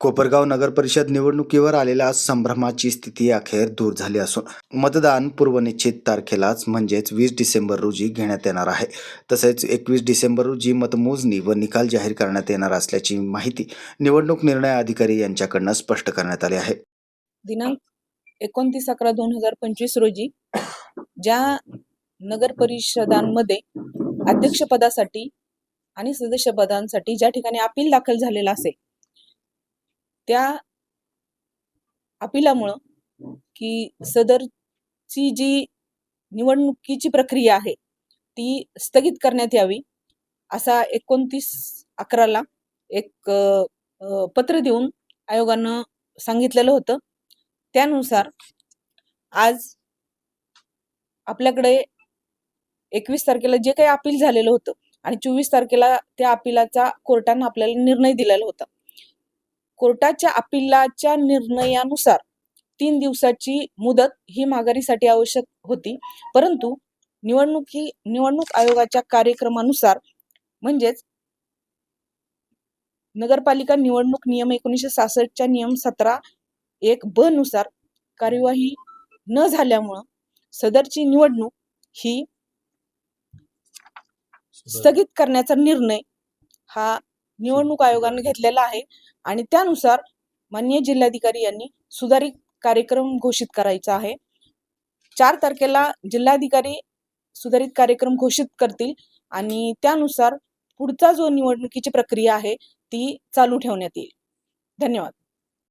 कोपरगाव नगर परिषद निवडणुकीवर आलेल्या संभ्रमाची स्थिती अखेर दूर झाली असून मतदान पूर्वनिश्चित तारखेलाच म्हणजेच वीस डिसेंबर रोजी घेण्यात येणार आहे. तसेच एकवीस डिसेंबर रोजी मतमोजणी व निकाल जाहीर करण्यात येणार असल्याची माहिती निवडणूक निर्णय अधिकारी यांच्याकडनं स्पष्ट करण्यात आली आहे. दिनांक एकोणतीस अकरा दोन हजार पंचवीस रोजी ज्या नगर परिषदांमध्ये अध्यक्षपदासाठी आणि सदस्यपदांसाठी ज्या ठिकाणी अपील दाखल झालेला असेल त्या अपिलामुळं की सदरची जी निवडणुकीची प्रक्रिया आहे ती स्थगित करण्यात यावी असा एकोणतीस अकराला एक पत्र देऊन आयोगानं सांगितलेलं होतं. त्यानुसार आज आपल्याकडे एकवीस तारखेला जे काही अपील झालेलं होतं आणि चोवीस तारखेला त्या अपिलाचा कोर्टानं आपल्याला निर्णय दिलेला होता. कोर्टाच्या अपिलाच्या निर्णयानुसार तीन दिवसाची मुदत ही माघारीसाठी आवश्यक होती. परंतु निवडणुकी निवडणूक आयोगाच्या कार्यक्रमानुसार म्हणजेच नगरपालिका निवडणूक नियम एकोणीसशे सहासष्टच्या नियम सतरा एक ब नुसार कार्यवाही न झाल्यामुळं सदरची निवडणूक ही स्थगित करण्याचा निर्णय हा निवडणूक आयोगाने घेतलेला आहे. आणि त्यानुसार माननीय जिल्हाधिकारी यांनी सुधारित कार्यक्रम घोषित करायचा आहे. चार तारखेला जिल्हाधिकारी सुधारित कार्यक्रम घोषित करतील आणि त्यानुसार पुढचा जो निवडणुकीची प्रक्रिया आहे ती चालू ठेवण्यात येईल. धन्यवाद.